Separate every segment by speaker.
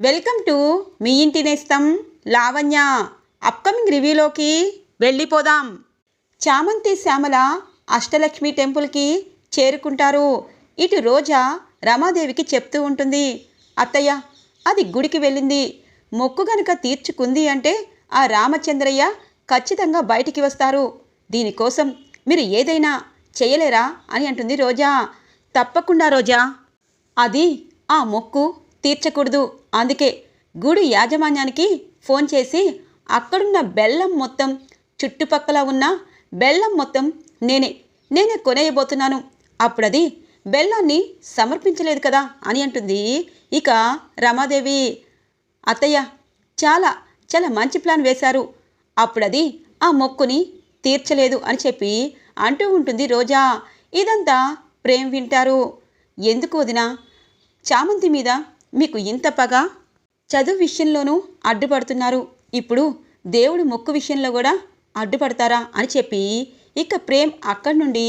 Speaker 1: Welcome to me ఇంటి నేస్తం Lavanya. Upcoming రివ్యూలోకి వెళ్ళిపోదాం. చామంతి శ్యామల అష్టలక్ష్మి టెంపుల్కి చేరుకుంటారు. ఇటు రోజా రమాదేవికి చెప్తూ ఉంటుంది. అత్తయ్య అది గుడికి వెళ్ళింది. మొక్కు గనుక తీర్చుకుంది అంటే ఆ రామచంద్రయ్య ఖచ్చితంగా బయటికి వస్తారు. దీనికోసం మీరు ఏదైనా చేయలేరా అని అంటుంది రోజా. తప్పకుండా రోజా. అది ఆ మొక్కు తీర్చకూడదు. అందుకే గుడి యాజమాన్యానికి ఫోన్ చేసి అక్కడున్న బెల్లం మొత్తం చుట్టుపక్కల ఉన్న బెల్లం మొత్తం నేనే నేనే కొనేయబోతున్నాను. అప్పుడది బెల్లాన్ని సమర్పించలేదు కదా అని అంటుంది. ఇక రమాదేవి అత్తయ్య చాలా చాలా మంచి ప్లాన్ వేశారు. అప్పుడది ఆ మొక్కుని తీర్చలేదు అని చెప్పి అంటూ ఉంటుంది రోజా. ఇదంతా ప్రేమ్ వింటారు. ఎందుకు వదినా? చామంతి మీద మీకు ఇంత పగ? చదువు విషయంలోనూ అడ్డుపడుతున్నారు. ఇప్పుడు దేవుడు మొక్కు విషయంలో కూడా అడ్డుపడతారా అని చెప్పి ఇక ప్రేమ్ అక్కడి నుండి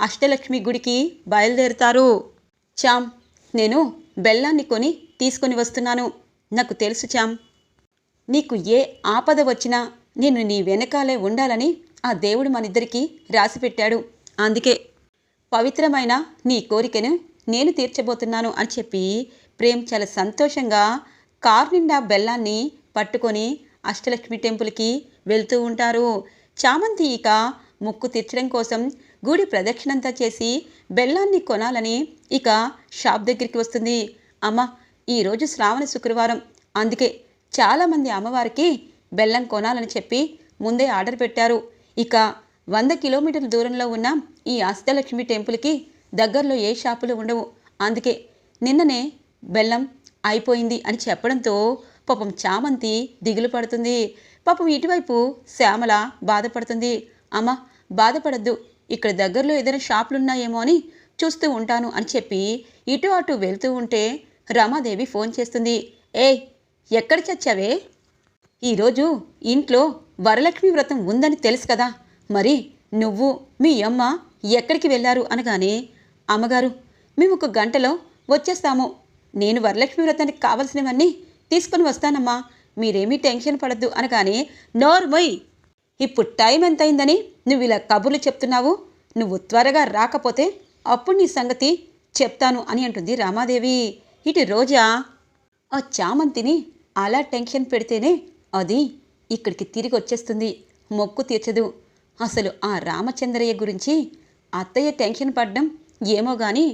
Speaker 1: అష్టలక్ష్మి గుడికి బయలుదేరుతారు. చామ్ నేను బెల్లాన్ని కొని తీసుకొని వస్తున్నాను. నాకు తెలుసు చామ్ నీకు ఏ ఆపద వచ్చినా నేను నీ వెనకాలే ఉండాలని ఆ దేవుడు మనిద్దరికీ రాసిపెట్టాడు. అందుకే పవిత్రమైన నీ కోరికను నేను తీర్చబోతున్నాను అని చెప్పి ప్రేమ్ చాలా సంతోషంగా కార్ నిండా బెల్లాన్ని పట్టుకొని అష్టలక్ష్మి టెంపుల్కి వెళ్తూ ఉంటారు. చామంతి ఇక ముక్కు తీర్చడం కోసం గుడి ప్రదక్షిణంతా చేసి బెల్లాన్ని కొనాలని ఇక షాప్ దగ్గరికి వస్తుంది. అమ్మ ఈరోజు శ్రావణ శుక్రవారం. అందుకే చాలామంది అమ్మవారికి బెల్లం కొనాలని చెప్పి ముందే ఆర్డర్ పెట్టారు. ఇక వంద కిలోమీటర్ల దూరంలో ఉన్న ఈ అష్టలక్ష్మి టెంపుల్కి దగ్గరలో ఏ షాపులు ఉండవు. అందుకే నిన్ననే బెల్లం అయిపోయింది అని చెప్పడంతో పాపం చామంతి దిగులు పడుతుంది. పాపం ఇటువైపు శ్యామల బాధపడుతుంది. అమ్మ బాధపడద్దు. ఇక్కడ దగ్గరలో ఏదైనా షాపులు ఉన్నాయేమో అని చూస్తూ ఉంటాను అని చెప్పి ఇటు అటు వెళ్తూ ఉంటే రమాదేవి ఫోన్ చేస్తుంది. ఏయ్ ఎక్కడ చచ్చావే? ఈరోజు ఇంట్లో వరలక్ష్మి వ్రతం ఉందని తెలుసు కదా. మరి నువ్వు మీ అమ్మ ఎక్కడికి వెళ్ళారు అనగానే అమ్మగారు మేము ఒక గంటలో వచ్చేస్తాము. నేను వరలక్ష్మి వ్రతానికి కావలసినవన్నీ తీసుకొని వస్తానమ్మా. మీరేమీ టెన్షన్ పడద్దు అనగానే నోర్మొయ్ ఇప్పుడు టైం ఎంతైందని నువ్వు ఇలా కబుర్లు చెప్తున్నావు? నువ్వు త్వరగా రాకపోతే అప్పుడు నీ సంగతి చెప్తాను అని అంటుంది రామాదేవి. ఇటు రోజా ఆ చామంతిని అలా టెన్షన్ పెడితేనే అది ఇక్కడికి తిరిగి వచ్చేస్తుంది. మొక్కు తీర్చదు. అసలు ఆ రామచంద్రయ్య గురించి అత్తయ్య టెన్షన్ పడ్డం ఏమో గాని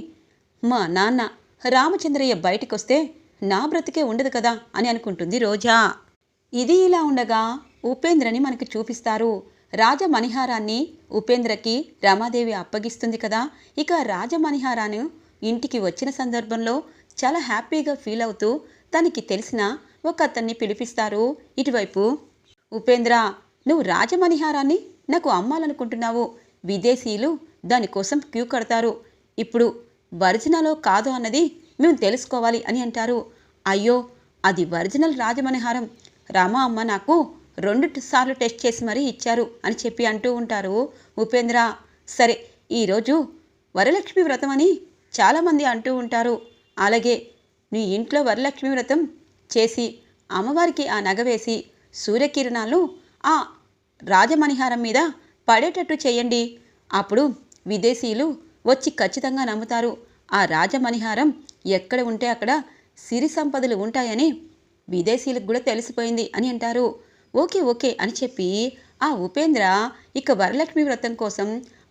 Speaker 1: మా నాన్న రామచంద్రయ్య బయటకొస్తే నా బ్రతికే ఉండదు కదా అని అనుకుంటుంది రోజా. ఇది ఇలా ఉండగా ఉపేంద్రని మనకి చూపిస్తారు. రాజమణిహారాన్ని ఉపేంద్రకి రమాదేవి అప్పగిస్తుంది కదా. ఇక రాజమణిహారాన్ని ఇంటికి వచ్చిన సందర్భంలో చాలా హ్యాపీగా ఫీల్ అవుతూ తనకి తెలిసిన ఒక అతన్ని పిలిపిస్తారు. ఇటువైపు ఉపేంద్ర నువ్వు రాజమణిహారాన్ని నాకు అమ్మాలనుకుంటున్నావు. విదేశీయులు దానికోసం క్యూ కడతారు. ఇప్పుడు ఒరిజినలో కాదు అన్నది మేము తెలుసుకోవాలి అని అంటారు. అయ్యో అది ఒరిజినల్ రాజమణిహారం. రామా అమ్మ నాకు రెండు సార్లు టెస్ట్ చేసి మరీ ఇచ్చారు అని చెప్పి అంటూ ఉంటారు ఉపేంద్ర. సరే ఈరోజు వరలక్ష్మి వ్రతం అని చాలామంది అంటూ ఉంటారు. అలాగే నీ ఇంట్లో వరలక్ష్మి వ్రతం చేసి అమ్మవారికి ఆ నగ వేసి సూర్యకిరణాలు ఆ రాజమణిహారం మీద పడేటట్టు చేయండి. అప్పుడు విదేశీయులు వచ్చి ఖచ్చితంగా నమ్ముతారు. ఆ రాజమణిహారం ఎక్కడ ఉంటే అక్కడ సిరి సంపదలు ఉంటాయని విదేశీయులకు కూడా తెలిసిపోయింది అని అంటారు. ఓకే ఓకే అని చెప్పి ఆ ఉపేంద్ర ఇక వరలక్ష్మి వ్రతం కోసం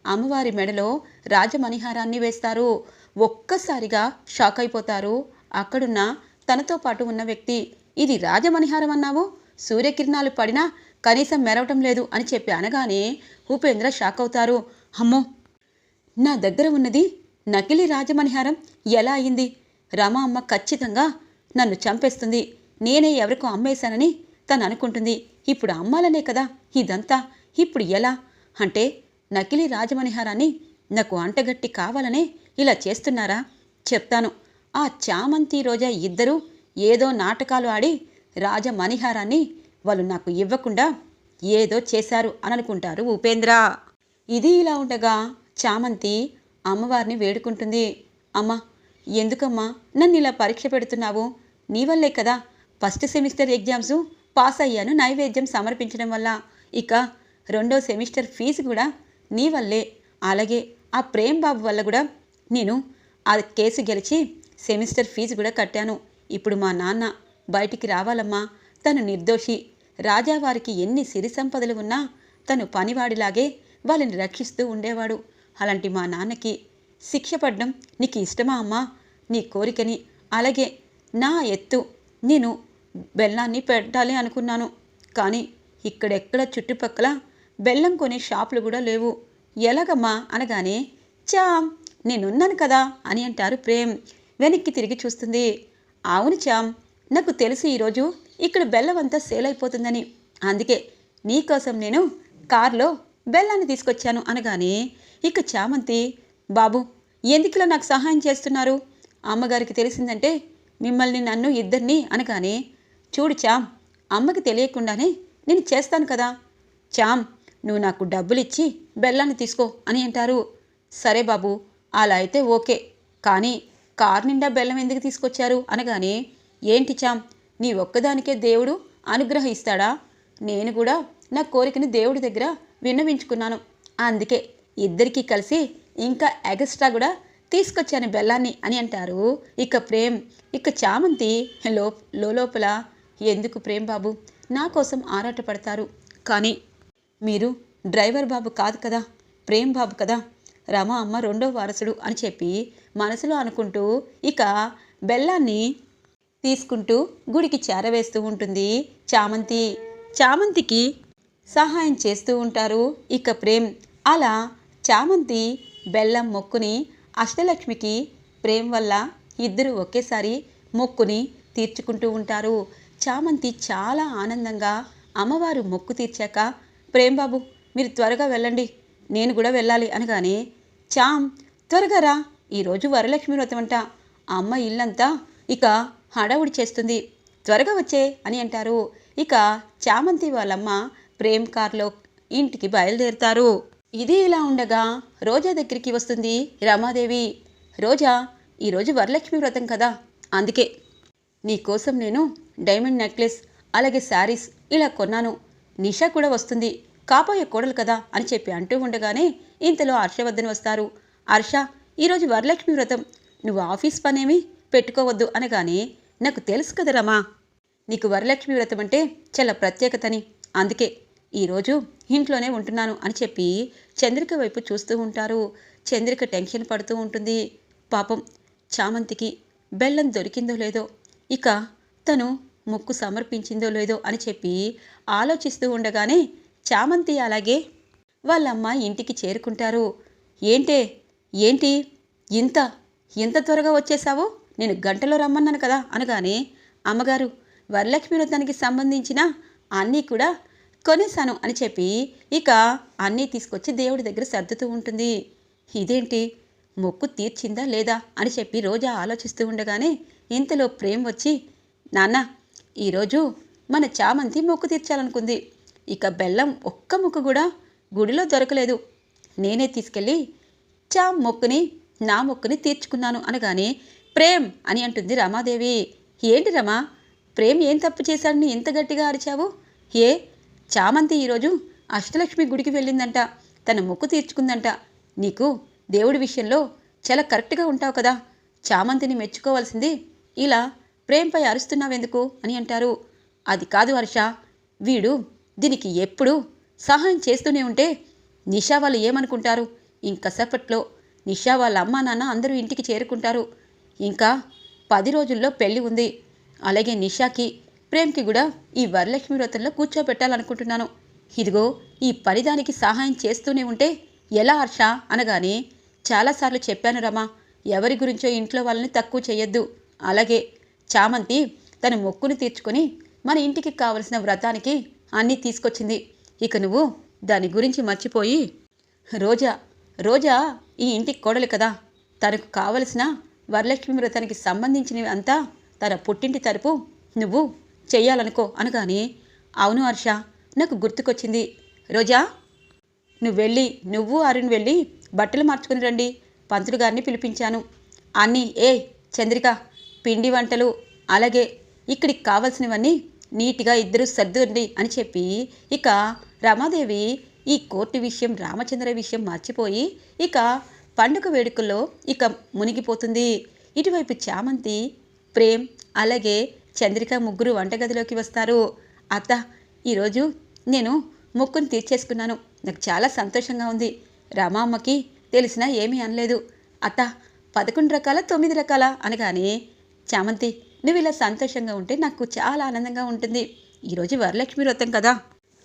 Speaker 1: అమ్మవారి మెడలో రాజమణిహారాన్ని వేస్తారు. ఒక్కసారిగా షాక్ అయిపోతారు. అక్కడున్న తనతో పాటు ఉన్న వ్యక్తి ఇది రాజమణిహారం అన్నావు? సూర్యకిరణాలు పడినా కనీసం మెరవటం లేదు అని చెప్పి అనగానే ఉపేంద్ర షాక్ అవుతారు. అమ్మో నా దగ్గర ఉన్నది నకిలీ రాజమణిహారం. ఎలా అయింది? రమ అమ్మ ఖచ్చితంగా నన్ను చంపేస్తుంది. నేనే ఎవరికో అమ్మేశానని తను అనుకుంటుంది. ఇప్పుడు అమ్మాలనే కదా ఇదంతా. ఇప్పుడు ఎలా? అంటే నకిలీ రాజమణిహారాన్ని నాకు అంటగట్టి కావాలనే ఇలా చేస్తున్నారా? చెప్తాను. ఆ చామంతి రోజా ఇద్దరూ ఏదో నాటకాలు ఆడి రాజమణిహారాన్ని వాళ్ళు నాకు ఇవ్వకుండా ఏదో చేశారు అని అనుకుంటారు ఉపేంద్ర. ఇది ఇలా ఉండగా చామంతి అమ్మవారిని వేడుకుంటుంది. అమ్మా ఎందుకమ్మా నన్ను ఇలా పరీక్ష పెడుతున్నావు? నీ వల్లే కదా ఫస్ట్ సెమిస్టర్ ఎగ్జామ్స్ పాస్ అయ్యాను నైవేద్యం సమర్పించడం వల్ల. ఇక రెండో సెమిస్టర్ ఫీజు కూడా నీ వల్లే. అలాగే ఆ ప్రేమ్ బాబు వల్ల కూడా నేను ఆ కేసు గెలిచి సెమిస్టర్ ఫీజు కూడా కట్టాను. ఇప్పుడు మా నాన్న బయటికి రావాలమ్మా. తను నిర్దోషి. రాజావారికి ఎన్ని సిరి సంపదలు ఉన్నా తను పనివాడిలాగే వాళ్ళని రక్షిస్తూ ఉండేవాడు. అలాంటి మా నాన్నకి శిక్ష పడ్డం నీకు ఇష్టమా అమ్మా? నీ కోరికని. అలాగే నా ఎత్తు నేను బెల్లాన్ని పెట్టాలి అనుకున్నాను. కానీ ఇక్కడెక్కడ చుట్టుపక్కల బెల్లం కొనే షాపులు కూడా లేవు. ఎలాగమ్మా? అనగానే చామ్ నేనున్నాను కదా అని అంటారు ప్రేమ్. వెనక్కి తిరిగి చూస్తుంది. అవును చామ్ నాకు తెలుసు ఈరోజు ఇక్కడ బెల్లం అంతా సేల్ అయిపోతుందని. అందుకే నీకోసం నేను కారులో బెల్లాన్ని తీసుకొచ్చాను. అనగానే ఇక చామంతి బాబు ఎందుకులా నాకు సహాయం చేస్తున్నారు? అమ్మగారికి తెలిసిందంటే మిమ్మల్ని నన్ను ఇద్దరిని అనగానే చూడు చామ్ అమ్మకి తెలియకుండానే నేను చేస్తాను కదా. చామ్ నువ్వు నాకు డబ్బులిచ్చి బెల్లాన్ని తీసుకో అని అంటారు. సరే బాబు అలా అయితే ఓకే. కానీ కారు నిండా బెల్లం ఎందుకు తీసుకొచ్చారు? అనగానే ఏంటి చామ్ నీ ఒక్కదానికే దేవుడు అనుగ్రహిస్తాడా నేను కూడా నా కోరికని దేవుడి దగ్గర విన్నవించుకున్నాను. అందుకే ఇద్దరికీ కలిసి ఇంకా ఎగస్ట్రా కూడా తీసుకొచ్చాను బెల్లాన్ని అని అంటారు. ఇక ప్రేమ్ ఇక చామంతి లో లోపల ఎందుకు ప్రేమ్ బాబు? నా కోసం ఆరాటపడతారు. కానీ మీరు డ్రైవర్ బాబు కాదు కదా ప్రేమ్ బాబు కదా రమ అమ్మ రెండో వారసుడు అని చెప్పి మనసులో అనుకుంటూ ఇక బెల్లాన్ని తీసుకుంటూ గుడికి చేరవేస్తూ ఉంటుంది చామంతి. చామంతికి సహాయం చేస్తూ ఉంటారు ఇక ప్రేమ్. అలా చామంతి బెల్లం మొక్కుని అష్టలక్ష్మికి ప్రేమ్ వల్ల ఇద్దరు ఒకేసారి మొక్కుని తీర్చుకుంటూ ఉంటారు. చామంతి చాలా ఆనందంగా అమ్మవారు మొక్కు తీర్చాక ప్రేమ్ బాబు మీరు త్వరగా వెళ్ళండి నేను కూడా వెళ్ళాలి అనగానే చామ్ త్వరగా రా ఈరోజు వరలక్ష్మి వ్రతం అంట. అమ్మ ఇల్లంతా ఇక హడావుడి చేస్తుంది. త్వరగా వచ్చే అని అంటారు. ఇక చామంతి వాళ్ళమ్మ ప్రేమ్ కార్లో ఇంటికి బయలుదేరుతారు. ఇది ఇలా ఉండగా రోజా దగ్గరికి వస్తుంది. రమాదేవి రోజా ఈరోజు వరలక్ష్మి వ్రతం కదా? అందుకే నీకోసం నేను డైమండ్ నెక్లెస్ అలాగే శారీస్ ఇలా కొన్నాను. నిషా కూడా వస్తుంది. కాబోయే కోడలు కదా? అని చెప్పి అంటూ ఉండగానే ఇంతలో హర్షవర్ధన్ వస్తారు. హర్ష ఈరోజు వరలక్ష్మి వ్రతం. నువ్వు ఆఫీస్ పనేమి పెట్టుకోవద్దు అనగానే నాకు తెలుసు కదా రమా నీకు వరలక్ష్మి వ్రతం అంటే చాలా ప్రత్యేకతని. అందుకే ఈరోజు ఇంట్లోనే ఉంటున్నాను అని చెప్పి చంద్రిక వైపు చూస్తూ ఉంటారు. చంద్రిక టెన్షన్ పడుతూ ఉంటుంది. పాపం చామంతికి బెల్లం దొరికిందో లేదో ఇక తను ముక్కు సమర్పించిందో లేదో అని చెప్పి ఆలోచిస్తూ ఉండగానే చామంతి అలాగే వాళ్ళమ్మ ఇంటికి చేరుకుంటారు. ఏంటే ఏంటి ఇంత ఇంత త్వరగా వచ్చేసావు నేను గంటలో రమ్మన్నాను కదా అనగానే అమ్మగారు వరలక్ష్మి వ్రతానికి సంబంధించిన అన్నీ కూడా కొనేశాను అని చెప్పి ఇక అన్నీ తీసుకొచ్చి దేవుడి దగ్గర సర్దుతూ ఉంటుంది. ఇదేంటి? మొక్కు తీర్చిందా లేదా? అని చెప్పి రోజా ఆలోచిస్తూ ఉండగానే ఇంతలో ప్రేమ్ వచ్చి నాన్న ఈరోజు మన చామంతి మొక్కు తీర్చాలనుకుంది. ఇక బెల్లం ఒక్క ముక్క కూడా గుడిలో దొరకలేదు. నేనే తీసుకెళ్ళి చా మొక్కుని నా మొక్కుని తీర్చుకున్నాను అనగానే ప్రేమ్ అని అంటుంది రమాదేవి. ఏంటి రమా? ప్రేమ్ ఏం తప్పు చేశాడని ఇంత గట్టిగా అరిచావు? ఏ? చామంతి ఈరోజు అష్టలక్ష్మి గుడికి వెళ్ళిందంట. తన మొక్కు తీర్చుకుందంట. నీకు దేవుడి విషయంలో చాలా కరెక్ట్గా ఉంటావు కదా. చామంతిని మెచ్చుకోవాల్సింది ఇలా ప్రేమ్పై అరుస్తున్నావెందుకు అని అంటారు. అది కాదు హర్ష. వీడు దీనికి ఎప్పుడూ సహాయం చేస్తూనే ఉంటే నిషా వాళ్ళు ఏమనుకుంటారు? ఇంకసేపట్లో నిషా వాళ్ళ అమ్మా నాన్న అందరూ ఇంటికి చేరుకుంటారు. ఇంకా పది రోజుల్లో పెళ్ళి ఉంది. అలాగే నిషాకి ప్రేమ్కి కూడా ఈ వరలక్ష్మి వ్రతంలో కూర్చోబెట్టాలనుకుంటున్నాను. ఇదిగో ఈ పనిదానికి సహాయం చేస్తూనే ఉంటే ఎలా హర్ష? అనగానే చాలాసార్లు చెప్పాను రమా ఎవరి గురించో ఇంట్లో వాళ్ళని తక్కువ చేయొద్దు. అలాగే చామంతి తన మొక్కును తీర్చుకొని మన ఇంటికి కావలసిన వ్రతానికి అన్నీ తీసుకొచ్చింది. ఇక నువ్వు దాని గురించి మర్చిపోయి రోజా రోజా ఈ ఇంటికి కోడలు కదా. తనకు కావలసిన వరలక్ష్మి వ్రతానికి సంబంధించినవి అంతా తన పుట్టింటి తరపు నువ్వు చెయ్యాలనుకో అనగానే అవును హర్ష నాకు గుర్తుకొచ్చింది. రోజా నువ్వు వెళ్ళి నువ్వు అరుణ్ వెళ్ళి బట్టలు మార్చుకుని రండి. పంతులు గారిని పిలిపించాను. అన్నీ ఏ చంద్రిక పిండి వంటలు అలాగే ఇక్కడికి కావాల్సినవన్నీ నీట్గా ఇద్దరు సర్దుండి అని చెప్పి ఇక రమాదేవి ఈ కోర్టు విషయం రామచంద్ర విషయం మర్చిపోయి ఇక పండుగ వేడుకల్లో ఇక మునిగిపోతుంది. ఇటువైపు చామంతి ప్రేమ్ అలాగే చంద్రిక ముగ్గురు వంటగదిలోకి వస్తారు. అత్త ఈరోజు నేను ముక్కును తీర్చేసుకున్నాను. నాకు చాలా సంతోషంగా ఉంది. రామమ్మకి తెలిసినా ఏమీ అనలేదు. అత్త పదకొండు రకాల తొమ్మిది రకాల అనగానే చామంతి నువ్వు ఇలా సంతోషంగా ఉంటే నాకు చాలా ఆనందంగా ఉంటుంది. ఈరోజు వరలక్ష్మి వ్రతం కదా.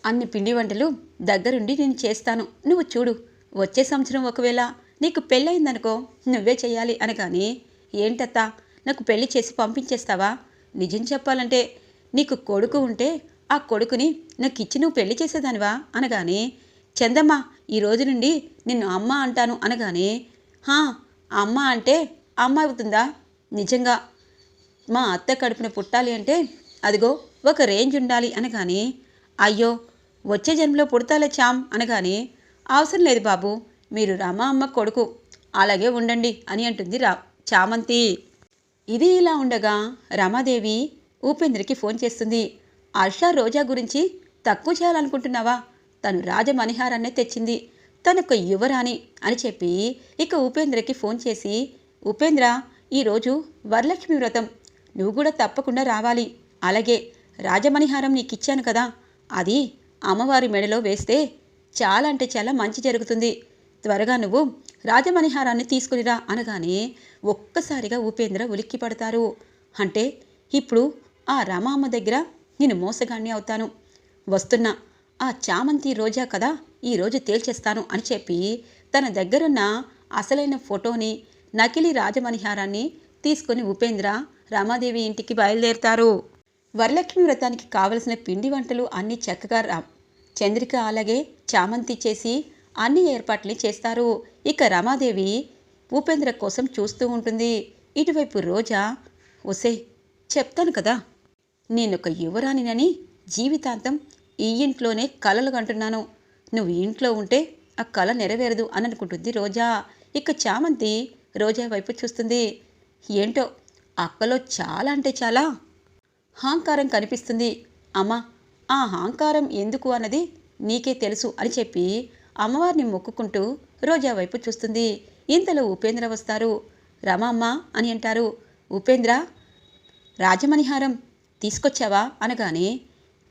Speaker 1: అన్ని పిండి వంటలు దగ్గరుండి నేను చేస్తాను. నువ్వు చూడు వచ్చే సంవత్సరం ఒకవేళ నీకు పెళ్ళయిందనుకో నువ్వే చేయాలి అనగానే ఏంటత్తా నాకు పెళ్ళి చేసి పంపించేస్తావా? నిజం చెప్పాలంటే నీకు కొడుకు ఉంటే ఆ కొడుకుని నాకు ఇచ్చి నువ్వు పెళ్ళి చేసేదానివా? అనగానే చందమ్మ ఈ రోజు నుండి నిన్ను అమ్మ అంటాను. అనగానే హా అమ్మ అంటే అమ్మ అవుతుందా? నిజంగా మా అత్త కడుపున పుట్టాలి అంటే అదిగో ఒక రేంజ్ ఉండాలి. అనగానే అయ్యో వచ్చే జన్మలో పుడతాలే చామ్ అనగానే అవసరం లేదు బాబు మీరు రామ అమ్మ కొడుకు అలాగే ఉండండి అని అంటుంది రా చామంతి ఇది ఇలా ఉండగా రమాదేవి ఉపేంద్రకి ఫోన్ చేస్తుంది. హర్ష రోజా గురించి తక్కువ చేయాలనుకుంటున్నావా? తను రాజమణిహారాన్నే తెచ్చింది. తనొక యువరాణి అని చెప్పి ఇక ఉపేంద్రకి ఫోన్ చేసి ఉపేంద్ర ఈరోజు వరలక్ష్మి వ్రతం. నువ్వు కూడా తప్పకుండా రావాలి. అలాగే రాజమణిహారం నీకిచ్చాను కదా. అది అమ్మవారి మెడలో వేస్తే చాలా అంటే చాలా మంచి జరుగుతుంది. త్వరగా నువ్వు రాజమణిహారాన్ని తీసుకునిరా అనగానే ఒక్కసారిగా ఉపేంద్ర ఉలిక్కి పడతారు అంటే ఇప్పుడు ఆ రామామ్మ దగ్గర నేను మోసగాన్ని అవుతాను. వస్తున్నా ఆ చామంతి రోజా కదా ఈరోజు తేల్చేస్తాను అని చెప్పి తన దగ్గరున్న అసలైన ఫోటోని నకిలీ రాజమణిహారాన్ని తీసుకుని ఉపేంద్ర రామాదేవి ఇంటికి బయలుదేరుతారు. వరలక్ష్మి వ్రతానికి కావలసిన పిండి వంటలు అన్నీ చక్కగా రా చంద్రిక అలాగే చామంతి చేసి అన్ని ఏర్పాట్లు చేస్తారు. ఇక రమాదేవి ఉపేంద్ర కోసం చూస్తూ ఉంటుంది. ఇటువైపు రోజా ఒసే చెప్తాను కదా. నేనొక యువరాణినని జీవితాంతం ఈ ఇంట్లోనే కలలు కంటున్నాను నువ్వు ఇంట్లో ఉంటే ఆ కళ నెరవేరదు అని అనుకుంటుంది రోజా. ఇక చామంతి రోజా వైపు చూస్తుంది. ఏంటో అక్కలో చాలా అంటే చాలా హాంకారం కనిపిస్తుంది. అమ్మా ఆ హాంకారం ఎందుకు అన్నది నీకే తెలుసు అని చెప్పి అమ్మవారిని మొక్కుకుంటూ రోజా వైపు చూస్తుంది. ఇంతలో ఉపేంద్ర వస్తారు. రమమ్మ అని అంటారు. ఉపేంద్ర రాజమణిహారం తీసుకొచ్చావా? అనగానే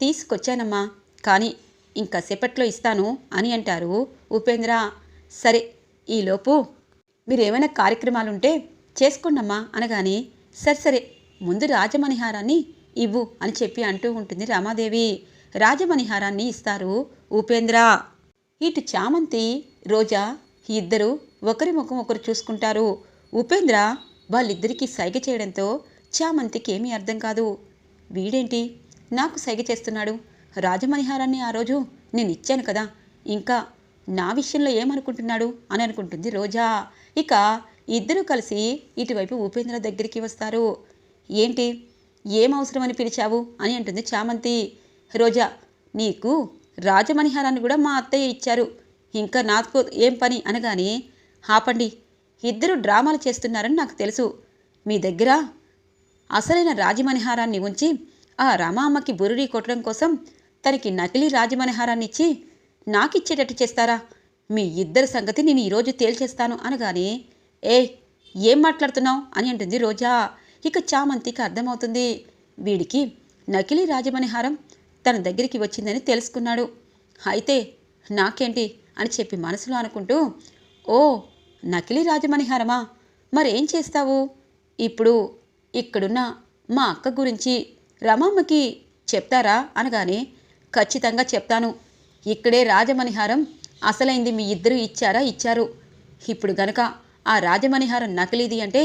Speaker 1: తీసుకొచ్చానమ్మా కానీ ఇంకా సేపట్లో ఇస్తాను అని అంటారు ఉపేంద్ర. సరే ఈలోపు మీరేమైనా కార్యక్రమాలుంటే చేసుకోండమ్మా అనగానే సరే సరే ముందు రాజమణిహారాన్ని ఇవ్వు అని చెప్పి అంటూ ఉంటుంది రామాదేవి. రాజమణిహారాన్ని ఇస్తారు ఉపేంద్ర. ఇటు చామంతి రోజా ఇద్దరు ఒకరి ముఖం ఒకరు చూసుకుంటారు. ఉపేంద్ర వాళ్ళిద్దరికీ సైగ చేయడంతో చామంతికి ఏమీ అర్థం కాదు. వీడేంటి? నాకు సైగ చేస్తున్నాడు. రాజమణిహారాన్ని ఆ రోజు నేను ఇచ్చాను కదా. ఇంకా నా విషయంలో ఏమనుకుంటున్నాడు అని అనుకుంటుంది రోజా. ఇక ఇద్దరూ కలిసి ఇటువైపు ఉపేంద్ర దగ్గరికి వస్తారు. ఏంటి? ఏం అవసరమని పిలిచావు అని అంటుంది చామంతి. రోజా నీకు రాజమణిహారాన్ని కూడా మా అత్తయ్య ఇచ్చారు. ఇంకా నాకు ఏం పని? అనగానే ఆపండి. ఇద్దరు డ్రామాలు చేస్తున్నారని నాకు తెలుసు. మీ దగ్గర అసలైన రాజమణిహారాన్ని ఉంచి ఆ రమామ్మకి బురుడి కొట్టడం కోసం తనకి నకిలీ రాజమణిహారాన్ని ఇచ్చి నాకిచ్చేటట్టు చేస్తారా? మీ ఇద్దరి సంగతి నేను ఈరోజు తేల్చేస్తాను అనగానే ఏ ఏం మాట్లాడుతున్నావు? అని అంటుంది రోజా. ఇక చామంతికి అర్థమవుతుంది. వీడికి నకిలీ రాజమణిహారం తన దగ్గరికి వచ్చిందని తెలుసుకున్నాడు. అయితే నాకేంటి అని చెప్పి మనసులో అనుకుంటూ ఓ నకిలీ రాజమణిహారమా? మరేం చేస్తావు? ఇప్పుడు ఇక్కడున్న మా అక్క గురించి రమమ్మకి చెప్తారా? అనగానే ఖచ్చితంగా చెప్తాను. ఇక్కడే రాజమణిహారం అసలైంది మీ ఇద్దరు ఇచ్చారా? ఇచ్చారు. ఇప్పుడు గనక ఆ రాజమణిహారం నకిలీది అంటే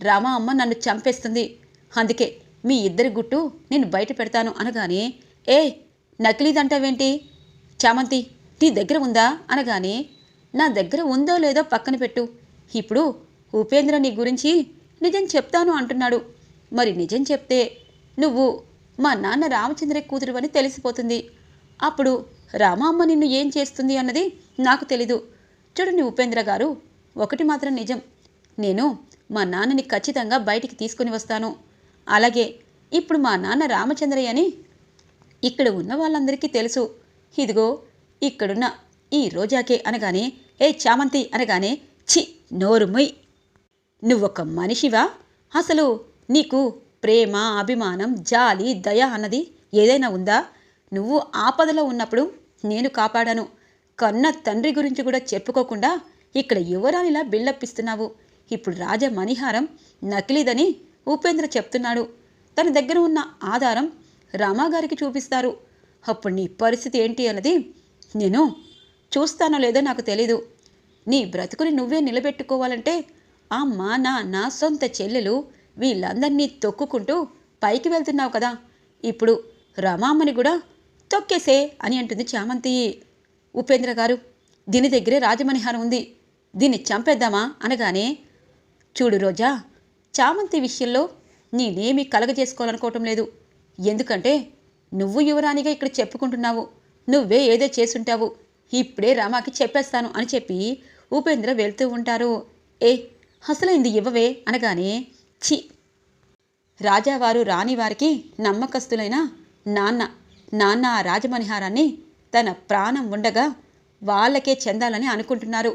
Speaker 1: రామ అమ్మ నన్ను చంపేస్తుంది. అందుకే మీ ఇద్దరి గుట్టు నేను బయట పెడతాను అనగానే ఏ నకిలీదంటావేంటి? చామంతి నీ దగ్గర ఉందా? అనగానే నా దగ్గర ఉందో లేదో పక్కన పెట్టు. ఇప్పుడు ఉపేంద్ర నీ గురించి నిజం చెప్తాను అంటున్నాడు. మరి నిజం చెప్తే నువ్వు మా నాన్న రామచంద్ర కూతురు అని తెలిసిపోతుంది. అప్పుడు రామమ్మ నిన్ను ఏం చేస్తుంది అన్నది నాకు తెలీదు. చూడండి ఉపేంద్ర గారు ఒకటి మాత్రం నిజం. నేను మా నాన్నని ఖచ్చితంగా బయటికి తీసుకుని వస్తాను. అలాగే ఇప్పుడు మా నాన్న రామచంద్రయ్య అని ఇక్కడ ఉన్న వాళ్ళందరికీ తెలుసు. ఇదిగో ఇక్కడున్న ఈ రోజాకే అనగానే ఏ చామంతి అనగానే చి నోరుమొయ్ నువ్వొక మనిషివా? అసలు నీకు ప్రేమ అభిమానం జాలి దయ అన్నది ఏదైనా ఉందా? నువ్వు ఆపదలో ఉన్నప్పుడు నేను కాపాడాను. కన్న తండ్రి గురించి కూడా చెప్పుకోకుండా ఇక్కడ యువరానిలా బిల్డప్ ఇస్తున్నావు. ఇప్పుడు రాజ మణిహారం నకిలీదని ఉపేంద్ర చెప్తున్నాడు. తన దగ్గర ఉన్న ఆధారం రామాగారికి చూపిస్తారు. అప్పుడు నీ పరిస్థితి ఏంటి అన్నది నేను చూస్తానో లేదో నాకు తెలీదు. నీ బ్రతుకుని నువ్వే నిలబెట్టుకోవాలంటే అమ్మా నా నా సొంత చెల్లెలు వీళ్ళందరినీ తొక్కుకుంటూ పైకి వెళ్తున్నావు కదా. ఇప్పుడు రమామ్మని కూడా తొక్కేసే అని అంటుంది చామంతి. ఉపేంద్ర గారు దీని దగ్గరే రాజమణిహారం ఉంది. దీన్ని చంపేద్దామా అనగానే చూడు రోజా చామంతి విషయంలో నేనేమీ కలగజేసుకోవాలనుకోవటం లేదు. ఎందుకంటే నువ్వు యువరానిగా ఇక్కడ చెప్పుకుంటున్నావు. నువ్వే ఏదో చేసుంటావు. ఇప్పుడే రామాకి చెప్పేస్తాను అని చెప్పి ఉపేంద్ర వెళ్తూ ఉంటారు. ఏ అసలైంది ఇవ్వవే అనగానే చి రాజావారు రాణివారికి నమ్మకస్తులైన నాన్న నాన్న ఆ రాజమణిహారాన్ని తన ప్రాణం ఉండగా వాళ్ళకే చెందాలని అనుకుంటున్నారు.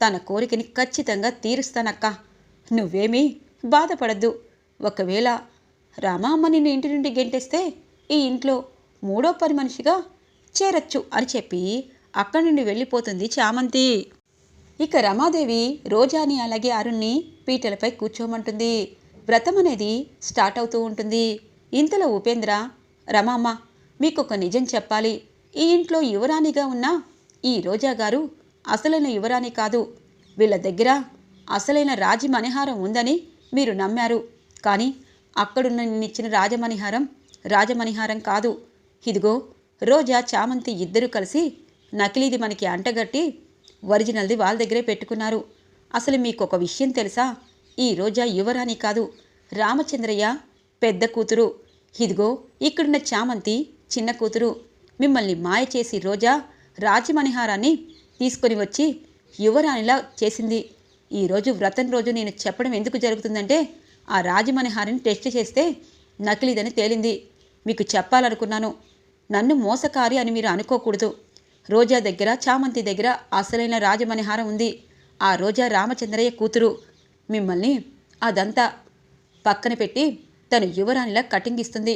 Speaker 1: తన కోరికని ఖచ్చితంగా తీరుస్తానక్క. నువ్వేమీ బాధపడద్దు. ఒకవేళ రామామ్మ నిన్ను ఇంటి నుండి గెంటేస్తే ఈ ఇంట్లో మూడో పని మనిషిగా చేరచ్చు అని చెప్పి అక్కడి నుండి వెళ్ళిపోతుంది చామంతి. ఇక రమాదేవి రోజాని అలాగే అరుణ్ని పీటలపై కూర్చోమంటుంది. వ్రతం అనేది స్టార్ట్ అవుతూ ఉంటుంది. ఇంతలో ఉపేంద్ర రమామ్మ మీకు ఒక నిజం చెప్పాలి. ఈ ఇంట్లో యువరాణిగా ఉన్న ఈ రోజా గారు అసలైన యువరాణి కాదు. వీళ్ళ దగ్గర అసలైన రాజమణిహారం ఉందని మీరు నమ్మారు. కానీ అక్కడున్న నిన్నిచ్చిన రాజమణిహారం రాజమణిహారం కాదు. ఇదిగో రోజా చామంతి ఇద్దరు కలిసి నకిలీది మనకి అంటగట్టి ఒరిజినల్ది వాళ్ళ దగ్గరే పెట్టుకున్నారు. అసలు మీకు ఒక విషయం తెలుసా? ఈ రోజా యువరాణి కాదు రామచంద్రయ్య పెద్ద కూతురు. ఇదిగో ఇక్కడున్న చామంతి చిన్న కూతురు. మిమ్మల్ని మాయ చేసి రోజా రాజమణిహారాన్ని తీసుకొని వచ్చి యువరాణిలా చేసింది. ఈరోజు వ్రతం రోజు నేను చెప్పడం ఎందుకు జరుగుతుందంటే ఆ రాజమణిహారిని టెస్ట్ చేస్తే నకిలీదని తేలింది. మీకు చెప్పాలనుకున్నాను. నన్ను మోసకారి అని మీరు అనుకోకూడదు. రోజా దగ్గర చామంతి దగ్గర అసలైన రాజమణిహారం ఉంది. ఆ రోజా రామచంద్రయ్య కూతురు. మిమ్మల్ని అదంతా పక్కన పెట్టి తను యువరాణిలా కటింగ్ ఇస్తుంది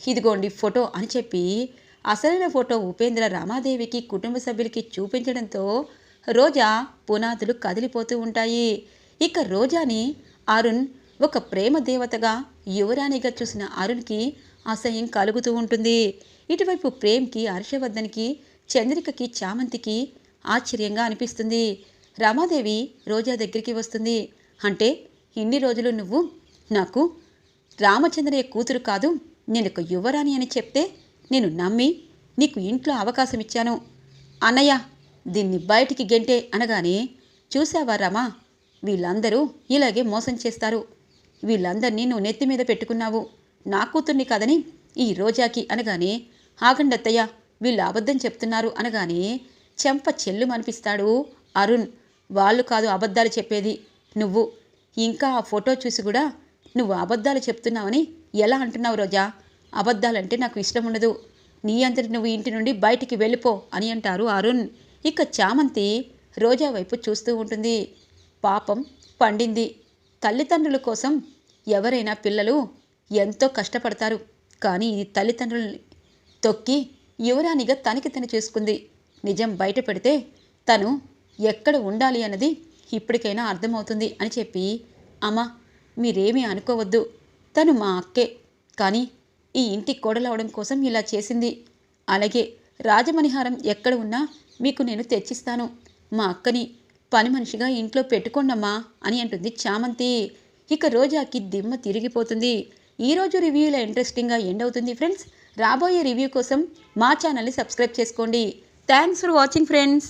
Speaker 1: ఇదిగోండి ఫోటో అని చెప్పి అసలైన ఫోటో ఉపేంద్ర రామాదేవికి కుటుంబ సభ్యులకి చూపించడంతో రోజా పునాదులు కదిలిపోతూ ఉంటాయి. ఇక రోజాని అరుణ్ ఒక ప్రేమ దేవతగా యువరాణిగా చూసిన అరుణ్కి అసహ్యం కలుగుతూ ఉంటుంది. ఇటువైపు ప్రేమ్కి హర్షవర్ధన్కి చంద్రికకి చామంతికి ఆశ్చర్యంగా అనిపిస్తుంది. రమాదేవి రోజా దగ్గరికి వస్తుంది. అంటే ఇన్ని రోజులు నువ్వు నాకు రామచంద్రయ్య కూతురు కాదు నేను ఒక యువరాణి అని చెప్తే నేను నమ్మి నీకు ఇంట్లో అవకాశం ఇచ్చాను అన్నయ్య దీన్ని బయటికి గెంటే అనగానే చూసావా రమా? వీళ్ళందరూ ఇలాగే మోసం చేస్తారు. వీళ్ళందరినీ నువ్వు నెత్తి మీద పెట్టుకున్నావు. నా కూతుర్ని కాదని ఈ రోజాకి అనగానే ఆగండత్తయ్య వీళ్ళు అబద్ధం చెప్తున్నారు అనగానే చెంప చెల్లు అనిపిస్తాడు అరుణ్. వాళ్ళు కాదు అబద్ధాలు చెప్పేది నువ్వు. ఇంకా ఆ ఫోటో చూసి కూడా నువ్వు అబద్ధాలు చెప్తున్నావని ఎలా అంటున్నావు రోజా? అబద్ధాలంటే నాకు ఇష్టం ఉండదు. నీ అంతటి నువ్వు ఇంటి నుండి బయటికి వెళ్ళిపో అని అంటారు అరుణ్. ఇక చామంతి రోజా వైపు చూస్తూ ఉంటుంది. పాపం పండింది. తల్లిదండ్రుల కోసం ఎవరైనా పిల్లలు ఎంతో కష్టపడతారు. కానీ ఇది తల్లిదండ్రుల్ని తొక్కి యువరాణిగా తనకి తను చేసుకుంది. నిజం బయట పెడితే తను ఎక్కడ ఉండాలి అన్నది ఇప్పటికైనా అర్థమవుతుంది అని చెప్పి అమ్మ మీరేమీ అనుకోవద్దు. తను మా అక్కే. కానీ ఈ ఇంటి కోడలవడం కోసం ఇలా చేసింది. అలాగే రాజమణిహారం ఎక్కడ ఉన్నా మీకు నేను తెచ్చిస్తాను. మా అక్కని పని మనిషిగా ఇంట్లో పెట్టుకోండమ్మా అని అంటుంది చామంతి. ఇక రోజాకి దిమ్మ తిరిగిపోతుంది. ఈరోజు రివ్యూలో ఇంట్రెస్టింగ్గా ఎండ్ అవుతుంది ఫ్రెండ్స్. రాబోయే రివ్యూ కోసం మా ఛానల్ని సబ్స్క్రైబ్ చేసుకోండి. Thanks for watching friends